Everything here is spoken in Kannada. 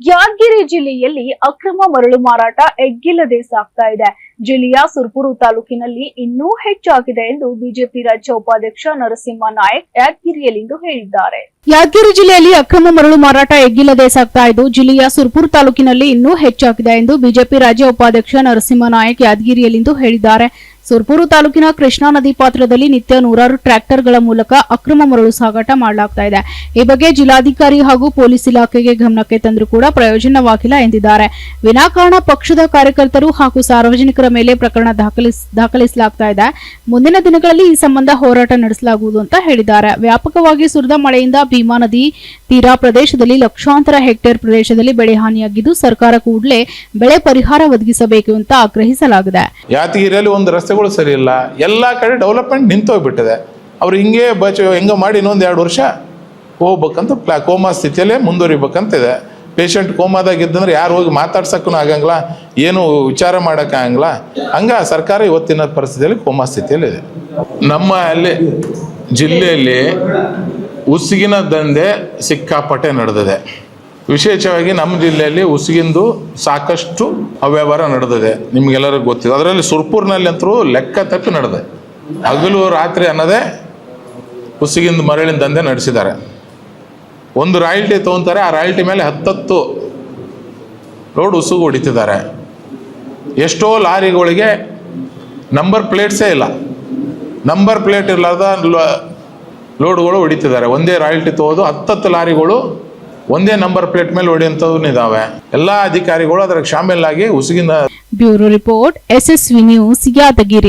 ಯಾದಗಿರಿ ಜಿಲ್ಲೆಯಲ್ಲಿ ಅಕ್ರಮ ಮರಳು ಮಾರಾಟ ಎಗ್ಗಿಲ್ಲದೆ ಸಾಗ್ತಾ ಇದೆ. ಜಿಲ್ಲೆಯ ಸುರ್ಪುರು ತಾಲೂಕಿನಲ್ಲಿ ಇನ್ನೂ ಹೆಚ್ಚಾಗಿದೆ ಎಂದು ಬಿಜೆಪಿ ರಾಜ್ಯ ಉಪಾಧ್ಯಕ್ಷ ನರಸಿಂಹ ನಾಯಕ್ ಯಾದಗಿರಿಯಲ್ಲಿಂದು ಹೇಳಿದ್ದಾರೆ. ಯಾದಗಿರಿ ಜಿಲ್ಲೆಯಲ್ಲಿ ಅಕ್ರಮ ಮರಳು ಮಾರಾಟ ಎಗ್ಗಿಲ್ಲದೆ ಸಾಗ್ತಾ ಇದ್ದು, ಜಿಲ್ಲೆಯ ಸುರ್ಪುರ್ ತಾಲೂಕಿನಲ್ಲಿ ಇನ್ನೂ ಹೆಚ್ಚಾಗಿದೆ ಎಂದು ಬಿಜೆಪಿ ರಾಜ್ಯ ಉಪಾಧ್ಯಕ್ಷ ನರಸಿಂಹ ನಾಯಕ್ ಯಾದಗಿರಿಯಲ್ಲಿಂದು ಹೇಳಿದ್ದಾರೆ. ಸುರ್ಪುರು ತಾಲೂಕಿನ ಕೃಷ್ಣಾ ನದಿ ಪಾತ್ರದಲ್ಲಿ ನಿತ್ಯ ನೂರಾರು ಟ್ರ್ಯಾಕ್ಟರ್ಗಳ ಮೂಲಕ ಅಕ್ರಮ ಮರಳು ಸಾಗಾಟ ಮಾಡಲಾಗ್ತಾ ಇದೆ. ಈ ಬಗ್ಗೆ ಜಿಲ್ಲಾಧಿಕಾರಿ ಹಾಗೂ ಪೊಲೀಸ್ ಇಲಾಖೆಗೆ ಗಮನಕ್ಕೆ ತಂದರೂ ಕೂಡ ಪ್ರಯೋಜನವಾಗಿಲ್ಲ ಎಂದಿದ್ದಾರೆ. ವಿನಾಕಾರಣ ಪಕ್ಷದ ಕಾರ್ಯಕರ್ತರು ಹಾಗೂ ಸಾರ್ವಜನಿಕರ ಮೇಲೆ ಪ್ರಕರಣ ದಾಖಲಿಸ್, ದಾಖಲಿಸಲಾಗ್ತಾ ಇದೆ. ಮುಂದಿನ ದಿನಗಳಲ್ಲಿ ಈ ಸಂಬಂಧ ಹೋರಾಟ ನಡೆಸಲಾಗುವುದು ಅಂತ ಹೇಳಿದ್ದಾರೆ. ವ್ಯಾಪಕವಾಗಿ ಸುರಿದ ಮಳೆಯಿಂದ ಭೀಮಾ ನದಿ ತೀರಾ ಪ್ರದೇಶದಲ್ಲಿ ಲಕ್ಷಾಂತರ ಹೆಕ್ಟೇರ್ ಪ್ರದೇಶದಲ್ಲಿ ಬೆಳೆ ಹಾನಿಯಾಗಿದ್ದು ಸರ್ಕಾರ ಕೂಡಲೇ ಬೆಳೆ ಪರಿಹಾರ ಒದಗಿಸಬೇಕು ಅಂತ ಆಗ್ರಹಿಸಲಾಗಿದೆ. ಒಂದು ರಸ್ತೆಗಳು ಸರಿ ಇಲ್ಲ, ಎಲ್ಲ ಕಡೆ ಡೆವಲಪ್ಮೆಂಟ್ ನಿಂತೋಗ್ಬಿಟ್ಟಿದೆ. ಅವ್ರು ಹಿಂಗೆ ಬಚ, ಹೆಂಗೆ ಮಾಡಿ ಇನ್ನೊಂದು ಎರಡು ವರ್ಷ ಹೋಗ್ಬೇಕಂತ ಪ್ಲಾ ಕೋಮಾ ಸ್ಥಿತಿಯಲ್ಲೇ ಮುಂದುವರಿಬೇಕಂತಿದೆ. ಪೇಷಂಟ್ ಕೋಮಾದಾಗ ಇದ್ದಂದ್ರೆ ಯಾರು ಹೋಗಿ ಮಾತಾಡ್ಸಕ್ಕೂ ಆಗಂಗಿಲ್ಲ, ಏನು ವಿಚಾರ ಮಾಡೋಕ್ಕಾಗಂಗಿಲ್ಲ ಹಂಗ ಸರ್ಕಾರ ಇವತ್ತಿನ ಪರಿಸ್ಥಿತಿಯಲ್ಲಿ ಕೋಮಾ ಸ್ಥಿತಿಯಲ್ಲಿದೆ. ನಮ್ಮ ಅಲ್ಲಿ, ಜಿಲ್ಲೆಯಲ್ಲಿ ಉಸುಗಿನ ದಂಧೆ ಸಿಕ್ಕಾಪಟ್ಟೆ ನಡೆದಿದೆ. ವಿಶೇಷವಾಗಿ ನಮ್ಮ ಜಿಲ್ಲೆಯಲ್ಲಿ ಉಸುಗಿಂದು ಸಾಕಷ್ಟು ಅವ್ಯವಹಾರ ನಡೆದಿದೆ. ನಿಮಗೆಲ್ಲರಿಗೂ ಗೊತ್ತಿದೆ. ಅದರಲ್ಲಿ ಸುರ್ಪುರ್ನಲ್ಲಿ ಅಂತರೂ ಲೆಕ್ಕ ತಪ್ಪಿ ನಡೆದೆ ಹಗಲು ರಾತ್ರಿ ಅನ್ನೋದೇ ಉಸುಗಿಂದು ಮರಳಿನ ದಂಧೆ ನಡೆಸಿದ್ದಾರೆ. ಒಂದು ರಾಯಲ್ಟಿ ತೊಗೊತಾರೆ, ಆ ರಾಯಲ್ಟಿ ಮೇಲೆ ಹತ್ತತ್ತು ರೋಡ್ ಉಸುಗು ಹೊಡಿತಿದ್ದಾರೆ. ಎಷ್ಟೋ ಲಾರಿಗಳಿಗೆ ನಂಬರ್ ಪ್ಲೇಟ್ಸೇ ಇಲ್ಲ. ನಂಬರ್ ಪ್ಲೇಟ್ ಇರಲಾರ್ದ ಲೋಡ್ಗಳು ಹೊಡಿತಿದ್ದಾರೆ. ಒಂದೇ ರಾಯಲ್ಟಿ ತಗೋದು ಹತ್ತತ್ತು ಲಾರಿಗಳು ಒಂದೇ ನಂಬರ್ ಪ್ಲೇಟ್ ಮೇಲೆ ಹೊಡೆಯುವಂಥದ್ದು ಇದಾವೆ. ಎಲ್ಲಾ ಅಧಿಕಾರಿಗಳು ಅದರ ಶಾಮೀಲಾಗಿ ಉಸುಗಿನ bureau report, SSV news, Yadgiri.